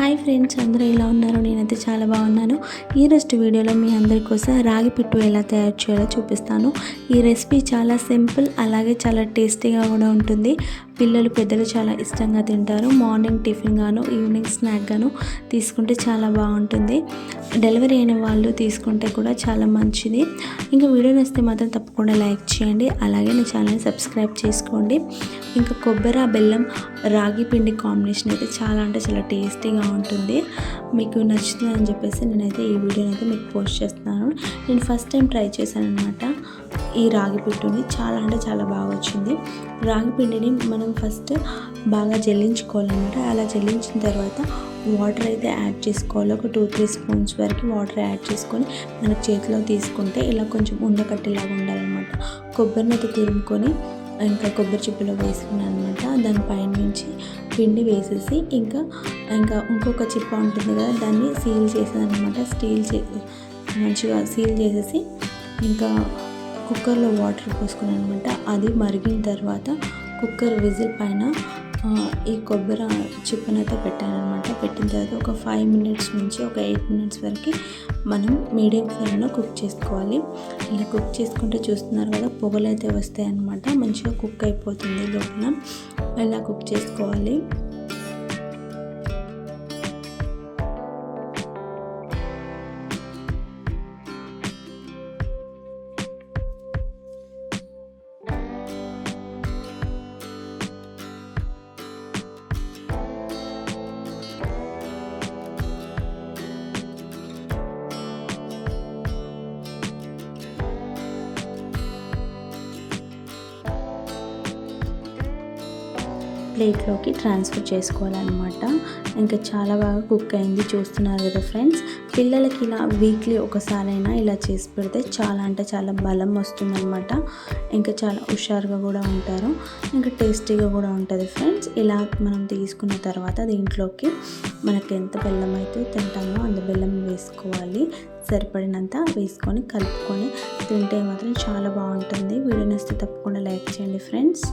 Hi friends అందరూ ఎలా ఉన్నారు? నేనైతే చాలా బాగున్నాను. ఈ రెస్ట్ వీడియోలో మీ అందరి కోసం రాగి పిట్టు ఎలా తయారు చేయాలో చూపిస్తాను. ఈ రెసిపీ చాలా సింపుల్ అలాగే చాలా టేస్టీగా కూడా ఉంటుంది. పిల్లలు పెద్దలు చాలా ఇష్టంగా తింటారు. మార్నింగ్ టిఫిన్ గాను ఈవినింగ్ స్నాక్ గాను తీసుకుంటే చాలా బాగుంటుంది. డెలివరీ అయిన వాళ్ళు తీసుకుంటే కూడా చాలా మంచిది. ఇంకా వీడియో నచ్చితే మాత్రం తప్పకుండా లైక్ చేయండి. అలాగే నా ఛానల్ని సబ్స్క్రైబ్ చేసుకోండి. ఇంకా కొబ్బరి బెల్లం రాగి పిండి కాంబినేషన్ అయితే చాలా అంటే చాలా టేస్టీగా బాగుంటుంది. మీకు నచ్చుతుందని చెప్పేసి నేనైతే ఈ వీడియోని అయితే మీకు పోస్ట్ చేస్తున్నాను. నేను ఫస్ట్ టైం ట్రై చేశాను అనమాట ఈ రాగి పిండిని చాలా అంటే చాలా బాగా వచ్చింది. రాగి పిండిని మనం ఫస్ట్ బాగా జల్లించుకోవాలన్నమాట. అలా జల్లించిన తర్వాత వాటర్ అయితే యాడ్ చేసుకోవాలి. ఒక టూ త్రీ స్పూన్స్ వరకు వాటర్ యాడ్ చేసుకొని మన చేతిలో తీసుకుంటే ఇలా కొంచెం ఉండకట్టేలాగా ఉండాలన్నమాట. కొబ్బరిని అయితే తురుముకొని ఇంకా కొబ్బరి చిప్పలో వేసుకున్నాను అనమాట దానిపైన నుంచి పిండి వేసేసి ఇంకా ఇంకా ఇంకొక చిప్ప ఉంటుంది కదా దాన్ని సీల్ చేసేది అనమాట స్టీల్ చే మంచిగా సీల్ చేసేసి ఇంకా కుక్కర్లో వాటర్ పోసుకున్నాను అనమాట అది మరిగిన తర్వాత కుక్కర్ విజిల్ పైన ఈ కొబ్బరి చిప్పనైతే పెట్టాను అనమాట పెట్టిన తర్వాత ఒక ఫైవ్ మినిట్స్ నుంచి ఒక ఎయిట్ మినిట్స్ వరకు మనం మీడియం ఫ్లేమ్లో కుక్ చేసుకోవాలి. ఇలా కుక్ చేసుకుంటే చూస్తున్నారు కదా పొగలు అయితే వస్తాయి అనమాట మంచిగా కుక్ అయిపోతుంది లోపల. ఇలా కుక్ చేసుకోవాలి. ప్లేట్లోకి ట్రాన్స్ఫర్ చేసుకోవాలన్నమాట. ఇంకా చాలా బాగా కుక్ అయింది చూస్తున్నారు కదా ఫ్రెండ్స్. పిల్లలకి ఇలా వీక్లీ ఒకసారైనా ఇలా చేసి పెడితే చాలా అంటే చాలా బలం వస్తుందన్నమాట. ఇంకా చాలా హుషారుగా కూడా ఉంటారు. ఇంకా టేస్టీగా కూడా ఉంటుంది ఫ్రెండ్స్. ఇలా మనం తీసుకున్న తర్వాత దీంట్లోకి మనకి ఎంత బెల్లం అయితే తింటామో అంత బెల్లం వేసుకోవాలి. సరిపడినంత వేసుకొని కలుపుకొని తింటే మాత్రం చాలా బాగుంటుంది. వీడియో నచ్చితే తప్పకుండా లైక్ చేయండి ఫ్రెండ్స్.